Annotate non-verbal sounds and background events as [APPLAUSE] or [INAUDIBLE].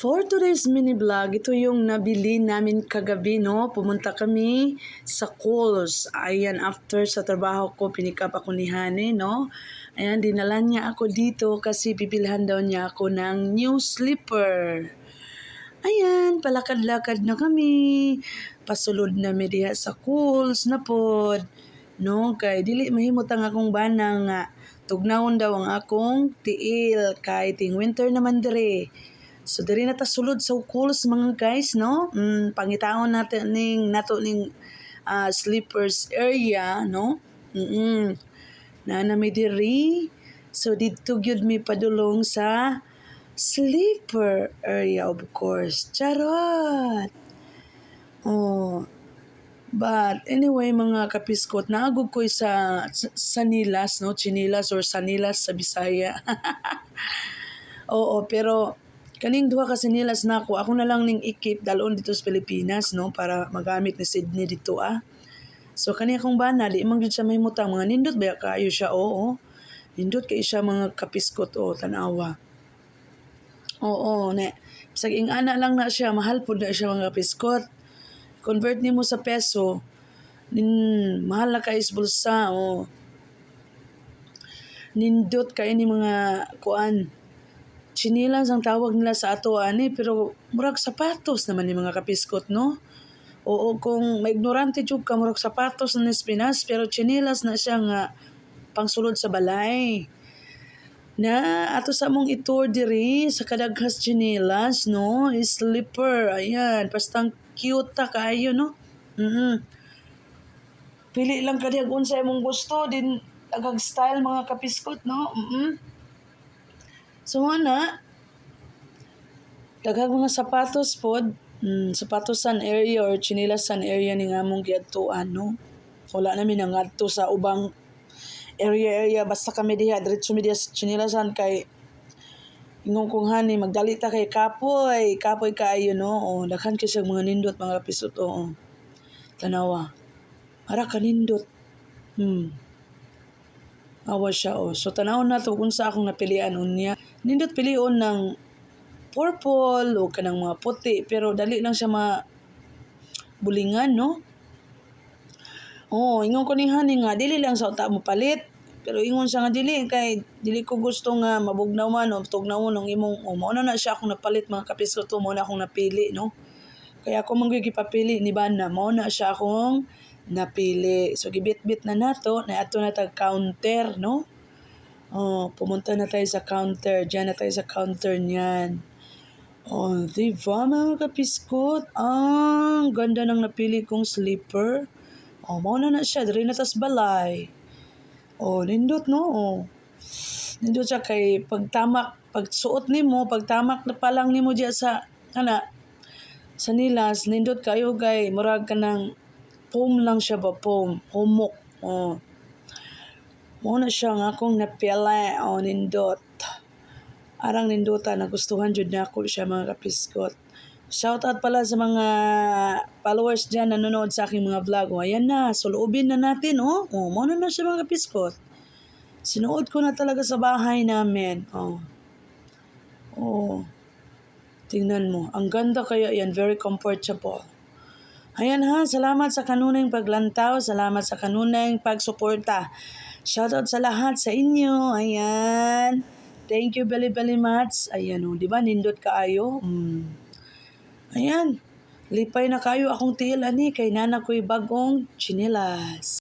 For today's mini vlog, ito yung nabili namin kagabi, no? Pumunta kami sa Kohl's. Ayan, after sa trabaho ko, pinikap ako ni Hane, no? Ayan, dinala niya ako dito kasi bibilhan daw niya ako ng new slipper. Ayan, palakad-lakad na kami. Pasulod na diha sa Kohl's na pod. No, kay dili mahimutang akong bana nga tugnawon daw ang akong tiil kay ting winter naman dire. So diri na ta sulod sa Kohl's mga guys, no? Mm, pangitaon natin ning nato ning ah, sleepers area, no? Mm. Na nami diri. So dito gyud mi padulong sa sleeper area of course. Charot. Oh. But anyway, mga kapiskot, naagog ko sa- sanilas, no? Chinilas or sanilas sa Bisaya. [LAUGHS] Oo, pero kaning duha ka sinilas na ako, ako na lang ning ikip dalon dito sa Pilipinas, no? Para magamit ni Sydney dito, ah. So, kani akong bana, di man gyud sa mahimutang mga nindot ba kaayo siya, oo. Nindot kay siya mga kapiskot, o, tanawa. Oo, ne. Bisag ing ana lang na siya, mahal pud na siya mga kapiskot convert nimo sa peso, nin mahal na ka is bulsa o nindot kay ni mga kuan chinilas ang tawag nila sa ato ani pero murag sapatos naman ni mga kapiskot no? Oo kung maignorante jud ka murag sapatos na Pinas pero chinilas na siya nga pangsulod sa balay. Na ato sa mong itour diri sa kadaghas chinelas no? Is slipper ayan bastang cute ta kayo no? Mm pili lang kadi unsa imong gusto din agag style mga kapiskot no? Mm so ana daghang mga sapatos pod mm, sapatos-san area or chinelas-san area ning among giadtuan no wala namin nangadto sa ubang area area. Basta kami diha diretso mi diha sa chinilasan kay ingong kong hani magdali ta kay kapoy kapoy kaayo no? O daghan kay siya mga nindot mga pisot oo tanawa. Ara ka nindot. Hmm awa siya o so tanawon na to kung sa akong napilian unya nindot pilion ng purple o kanang mga puti pero dali lang siya ma bulingan no Oo, ingon ko ni Hani nga, dili lang sa uta mo palit. Pero ingon siya nga dili, kay dili ko gusto nga mabugnawan o tugnawon ng imong, o mao na siya akong napalit mga kapisko to, mao na akong napili, no? Kaya ako man gyud gipapili ni Bana, mao na siya akong napili. So gibit-bit na nato, na ato na tag counter, no? Oh, pumunta na tayo sa counter. Diyan na tayo sa counter niyan. Oh, di ba mga kapiskot? Ang ganda ng napili kong slipper. Oh, mao na siya. Diri na tas balay. Oh, nindot no. Oh. Nindot siya kay pagtamak, pagsuot nimo, pagtamak na pa lang nimo diya sa ana sa nilas, nindot kayo gay murag ka ng foam lang siya ba foam, humok. Oh. Mao na siya nga akong napili. Oh, nindot. Arang ninduta nagustuhan jud nako siya mga kapiskot. Shout out pala sa mga followers dyan na nanonood sa aking mga vlog. O, ayan na, suluubin na natin, oh. Oh, mo na siya mga piskot. Sinuod ko na talaga sa bahay namin. Oh. Oh. Tingnan mo. Ang ganda kaya yan. Very comfortable. Ayan ha, salamat sa kanunay paglantaw, salamat sa kanunay pagsuporta. Shoutout sa lahat sa inyo. Ayan. Thank you very very much. Ayan o, di ba? Nindot kaayo. Mm. Ayan. Lipay na kayo akong tiil ani kay nana ko'y bagong chinelas.